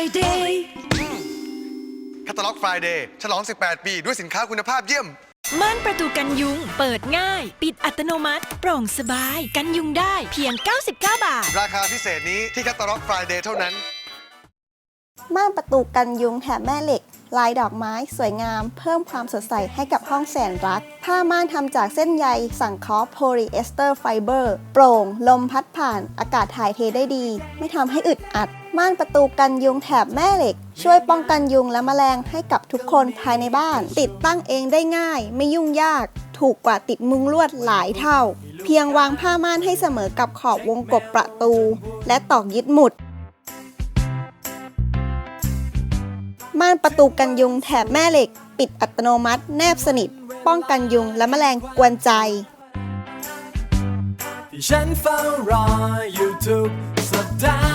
Friday แคตตาล็อก Friday ฉลอง 18 ปี ด้วยสินค้าคุณภาพเยี่ยม ม่านประตูกันยุง เปิดง่าย ปิดอัตโนมัติ โปร่งสบาย กันยุงได้เพียง 99 บาท ราคาพิเศษนี้ที่แคตตาล็อก Friday เท่านั้น ม่านประตูกันยุงแถบแม่เหล็ก ลายดอกไม้สวยงาม เพิ่มความสดใสให้กับห้องแสนรัก ผ้าม่านทำจากเส้นใยสังเคราะห์โพลีเอสเตอร์ไฟเบอร์โปร่ง ลมพัดผ่านอากาศถ่ายเทได้ดี ไม่ทำให้อึดอัด ม่านประตูกันยุงแถบแม่เหล็ก ช่วยป้องกันยุงและแมลงให้กับทุกคนภายในบ้าน ติดตั้งเองได้ง่าย ไม่ยุ่งยาก ถูกกว่าติดมุงลวดหลายเท่า เพียงวางผ้าม่านให้เสมอกับขอบวงกบประตู และตอกยึดหมุด ม่านประตูกันยุงแถบแม่เหล็ก ปิดอัตโนมัติแนบสนิท ป้องกันยุงและแมลงกวนใจ ฉันเฝ้ารออยู่ทุกสัปดาห์